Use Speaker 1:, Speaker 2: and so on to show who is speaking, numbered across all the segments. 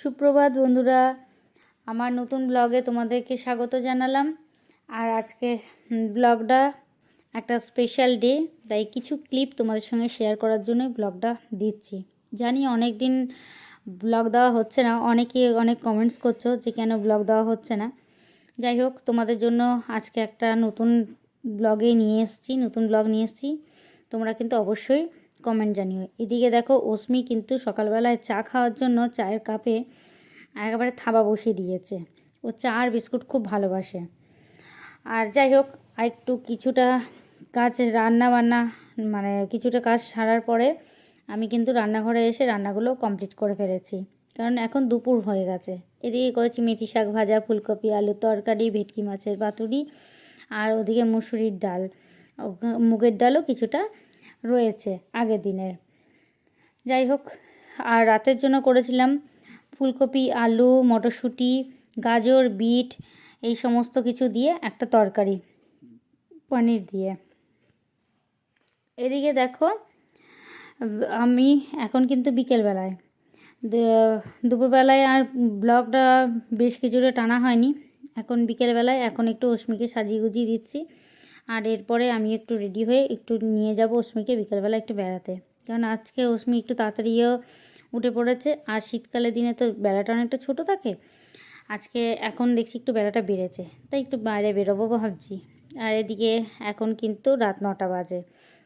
Speaker 1: সুপ্রভাত বন্ধুরা, আমার নতুন ব্লগে তোমাদেরকে স্বাগত জানালাম। আর আজকে ব্লগটা একটা স্পেশাল ডে তাই কিছু ক্লিপ তোমাদের সঙ্গে শেয়ার করার জন্য ব্লগটা দিচ্ছি। জানি অনেক দিন ব্লগ দেওয়া হচ্ছে না, অনেকে অনেক কমেন্টস করছ যে কেন ব্লগ দেওয়া হচ্ছে না। যাই হোক, তোমাদের জন্য আজকে একটা নতুন ব্লগে নিয়ে এসেছি, নতুন ব্লগ নিয়ে এসেছি। তোমরা কিন্তু অবশ্যই কমেন্ট জানিও। এদিকে দেখো অস্মি কিন্তু সকালবেলায় চা খাওয়ার জন্য চায়ের কাপে একেবারে থাবা বসিয়ে দিয়েছে। ও চা আর বিস্কুট খুব ভালোবাসে। আর যাই হোক একটু কিছুটা কাজ রান্না বান্না মানে কিছুটা কাজ সারার পরে আমি কিন্তু রান্নাঘরে এসে রান্নাগুলো কমপ্লিট করে ফেলেছি। কারণ এখন দুপুর হয়ে গেছে। এদিকে করেছি মেথি শাক ভাজা, ফুলকপি, আলু তরকারি, ভেটকি মাছের পাতুরি, আর ওদিকে মুসুরির ডাল। মুগের ডালও কিছুটা রয়েছে আগের দিনের। যাই হোক, আর রাতের জন্য করেছিলাম ফুলকপি, আলু, মটরশুঁটি, গাজর, বিট, এই সমস্ত কিছু দিয়ে একটা তরকারি, পনির দিয়ে। এদিকে দেখো, আমি এখন কিন্তু বিকেলবেলায়। দুপুরবেলায় আর ব্লগটা বেশ কিছুটা টানা হয়নি। এখন বিকেলবেলায় এখন একটু অস্মিকে সাজিয়ে গুজিয়ে দিচ্ছি। আর এরপরে আমি একটু রেডি হয়ে একটু নিয়ে যাব অস্মিকে বিকেলবেলা একটু বেড়াতে। কারণ আজকে অস্মি একটু তাড়াতাড়িও উঠে পড়েছে। আর শীতকালের দিনে তো বেড়াটা অনেকটা ছোটো থাকে। আজকে এখন দেখছি একটু বেড়াটা বেড়েছে। তাই একটু বাইরে বেরোবো ভাবছি। আর এদিকে এখন কিন্তু রাত নটা বাজে।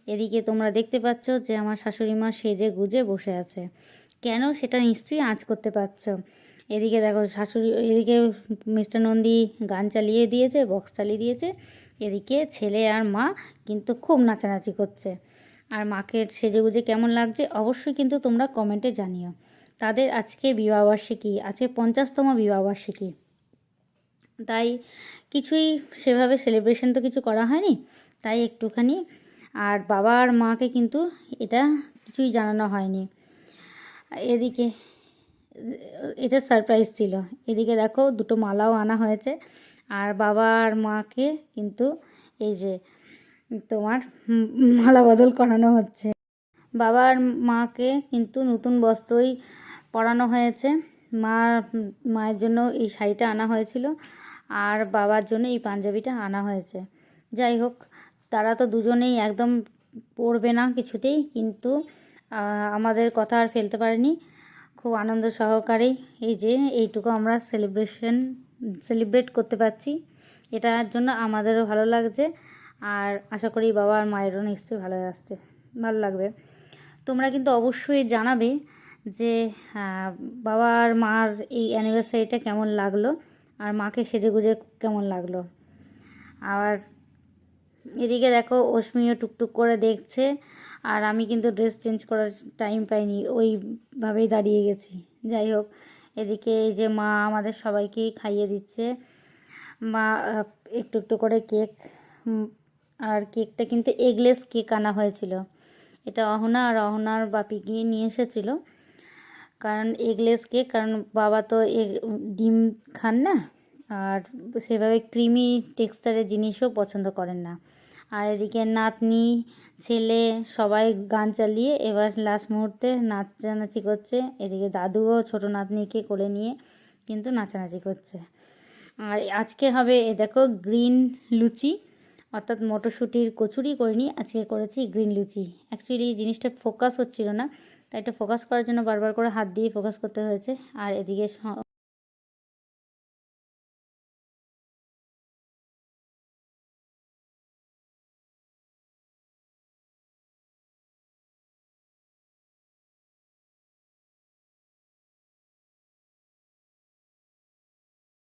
Speaker 1: এদিকে তোমরা দেখতে পাচ্ছ যে আমার শাশুড়ি মা সেজে গুজে বসে আছে। কেন সেটা নিশ্চয়ই আঁচ করতে পারছ? এদিকে দেখো শাশুড়ি, এদিকে মিস্টার নন্দী গান চালিয়ে দিয়েছে, বক্স চালিয়ে দিয়েছে। এদিকে ছেলে আর মা কিন্তু খুব নাচানাচি করছে। আর মাকে সেজেগুজে কেমন লাগছে অবশ্যই কিন্তু তোমরা কমেন্টে জানিও। তাদের আজকে বিবাহবার্ষিকী আজকে পঞ্চাশতম বিবাহবার্ষিকী তাই কিছুই সেভাবে সেলিব্রেশন তো কিছু করা হয়নি, তাই একটুখানি। আর বাবা আর মাকে কিন্তু এটা কিছুই জানানো হয়নি। এদিকে, এটা সারপ্রাইজ ছিল। এদিকে দেখো দুটো মালাও আনা হয়েছে। আর বাবা আর মাকে কিন্তু এই যে তোমার মালা বদল করানো হচ্ছে। বাবা আর মাকে কিন্তু নতুন বস্ত্রই পরানো হয়েছে। মা, মায়ের জন্য এই শাড়িটা আনা হয়েছিল আর বাবার জন্য এই পাঞ্জাবিটা আনা হয়েছে। যাই হোক, তারা তো দুজনেই একদম পড়বে না কিছুতেই, কিন্তু আমাদের কথা আর ফেলতে পারেনি। খুব আনন্দ সহকারেই এই যে এইটুকু আমরা সেলিব্রেশন সেলিব্রেট করতে পারছি। এটার জন্য আমাদেরও ভালো লাগছে। আর আশা করি বাবা আর মায়েরও নিশ্চয়ই ভালো আসছে ভালো লাগবে। তোমরা কিন্তু অবশ্যই জানাবে যে বাবা আর মার এই অ্যানিভার্সারিটা কেমন লাগল? আর মাকে সেজেগুজে কেমন লাগল? আর এদিকে দেখো অশ্মিও টুকটুক করে দেখছে। আর আমি কিন্তু ড্রেস চেঞ্জ করার টাইম পাইনি, ওইভাবেই দাঁড়িয়ে গেছি। যাই হোক এদিকে এই যে মা আমাদের সবাইকেই খাইয়ে দিচ্ছে। মা একটু একটু করে কেক আর কেকটা কিন্তু এগলেস কেক আনা হয়েছিল। এটা অহনা আর অহনার বাপি গিয়ে নিয়ে এসেছিল। কারণ এগলেস কেক, কারণ বাবা তো এগ ডিম খান না, আর সেভাবে ক্রিমি টেক্সচারের জিনিসও পছন্দ করেন না। আর এদিকে নাতনি, ছেলে সবাই গান চালিয়ে এবার লাস্ট মুহূর্তে নাচানাচি করছে। এদিকে দাদুও ছোটো নাতনিকে কোলে নিয়ে কিন্তু নাচানাচি করছে। আর আজকে হবে, এ দেখো গ্রিন লুচি। অর্থাৎ মটরশুঁটির কচুরি করে করিনি, আজকে করেছি গ্রিন লুচি। অ্যাকচুয়ালি জিনিসটা ফোকাস হচ্ছিল না, তাই এটা ফোকাস করার জন্য বারবার করে হাত দিয়ে ফোকাস করতে হয়েছে। আর এদিকে